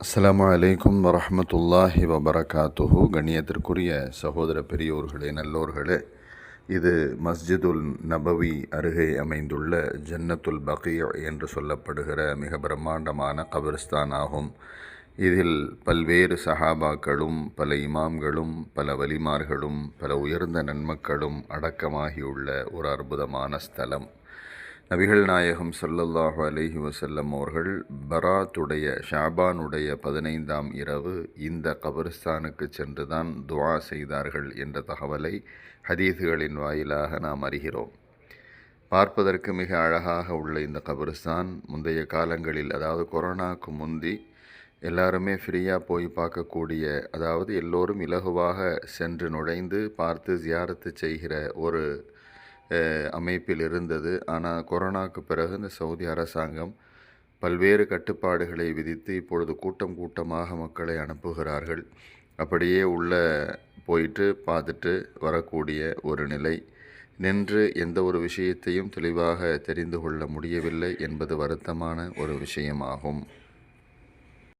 அஸ்லாம் அலைக்கும் வரமத்துல்லாஹி வபரகாத்துஹு. கண்ணியத்திற்குரிய சகோதர பெரியோர்களே நல்லோர்களே இது மஸ்ஜிதுல் நபவி அருகே அமைந்துள்ள ஜன்னத்துல் பகீர் என்று சொல்லப்படுகிற மிக பிரம்மாண்டமான கபிரஸ்தான் ஆகும் இதில் பல்வேறு சஹாபாக்களும் பல இமாம்களும் பல வலிமார்களும் பல உயர்ந்த நன்மக்களும் அடக்கமாகியுள்ள ஒரு அற்புதமான ஸ்தலம். நபிகள் நாயகம் சல்லல்லாஹு அலஹி வசல்லம் அவர்கள் பராத்துடைய ஷாபானுடைய பதினைந்தாம் இரவு இந்த கபரிஸ்தானுக்கு சென்று தான் துவா செய்தார்கள் என்ற தகவலை ஹதீதுகளின் வாயிலாக நாம் அறிகிறோம். பார்ப்பதற்கு மிக அழகாக உள்ள இந்த கபரிஸ்தான் முந்தைய காலங்களில் அதாவது கொரோனாவுக்கு முந்தி எல்லாருமே ஃப்ரீயாக போய் பார்க்கக்கூடிய அதாவது எல்லோரும் இலகுவாக சென்று நுழைந்து பார்த்து ஜியாரத்து செய்கிற ஒரு அமைப்பில் இருந்தது. ஆனால் கொரோனாவுக்கு பிறகு இந்த சவுதி அரசாங்கம் பல்வேறு கட்டுப்பாடுகளை விதித்து இப்பொழுது கூட்டம் கூட்டமாக மக்களை அனுப்புகிறார்கள். அப்படியே உள்ள போயிட்டு பார்த்துட்டு வரக்கூடிய ஒரு நிலை. நின்று எந்த ஒரு விஷயத்தையும் தெளிவாக தெரிந்து கொள்ள முடியவில்லை என்பது வருத்தமான ஒரு விஷயமாகும்.